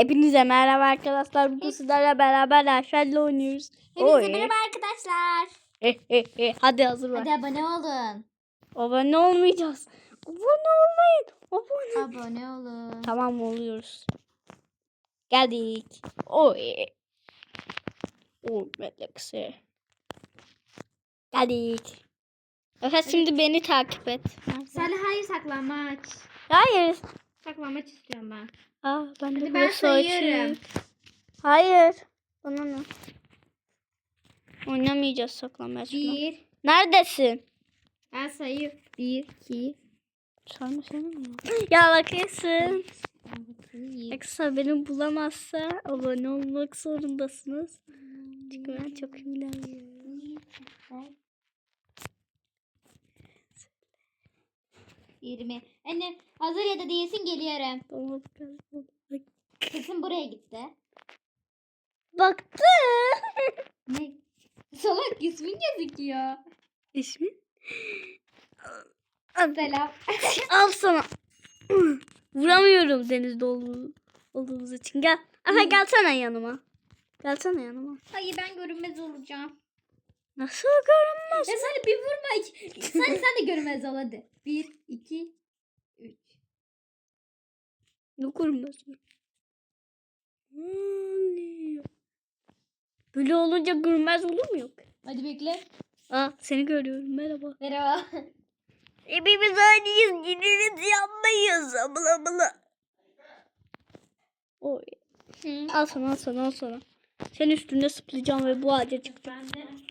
Hepinize merhaba arkadaşlar. Bugün sizlerle beraber Ayşe'yle oynuyoruz. Hepinize Oy. merhaba arkadaşlar. Eh, eh, eh. Hadi hazır. Hadi abone olun. Abone olmayacağız. Abone olmayın. Abone. Abone olun. Tamam oluyoruz. Geldik. Oy. Oy melekse. Geldik. Efe şimdi beni takip et. Salih hayır saklanmaç. Hayır. Saklamak istiyorum ben. Ah ben de Hadi ben burası sayıyorum. açık. Hayır. Bana ne? Oynamayacağız saklambaç. Bir. Neredesin? Ben sayıyorum. Bir, iki, Sorma seni mi? Ya bakıyorsun. üç. Beni bulamazsa abone olmak zorundasınız. Çünkü ben çok iyi. 20. Anne hazır ya da değilsin geliyorum. Tamam. Kesin buraya gitti. Baktı. ne? Salak ismin gözüküyor. İsmin? Selam. Al sana. Vuramıyorum deniz dolu olduğumuz için. Gel. Aha gelsene yanıma. Gelsene yanıma. Hayır ben görünmez olacağım. Nasıl görünmez? Ya sen bir vurma. Görünmez ol hadi. Bir, iki, üç. Ne oluyor? Böyle olunca görünmez olur mu yok? Hadi bekle. Aa seni görüyorum. Merhaba. Merhaba. Hepimiz aynıyız. Gideriz yanmayız. Abla abla. Oy. Al sana al sana al sana. Senin üstünde sıplayacağım ve bu ağaca çıkacağım. Ben de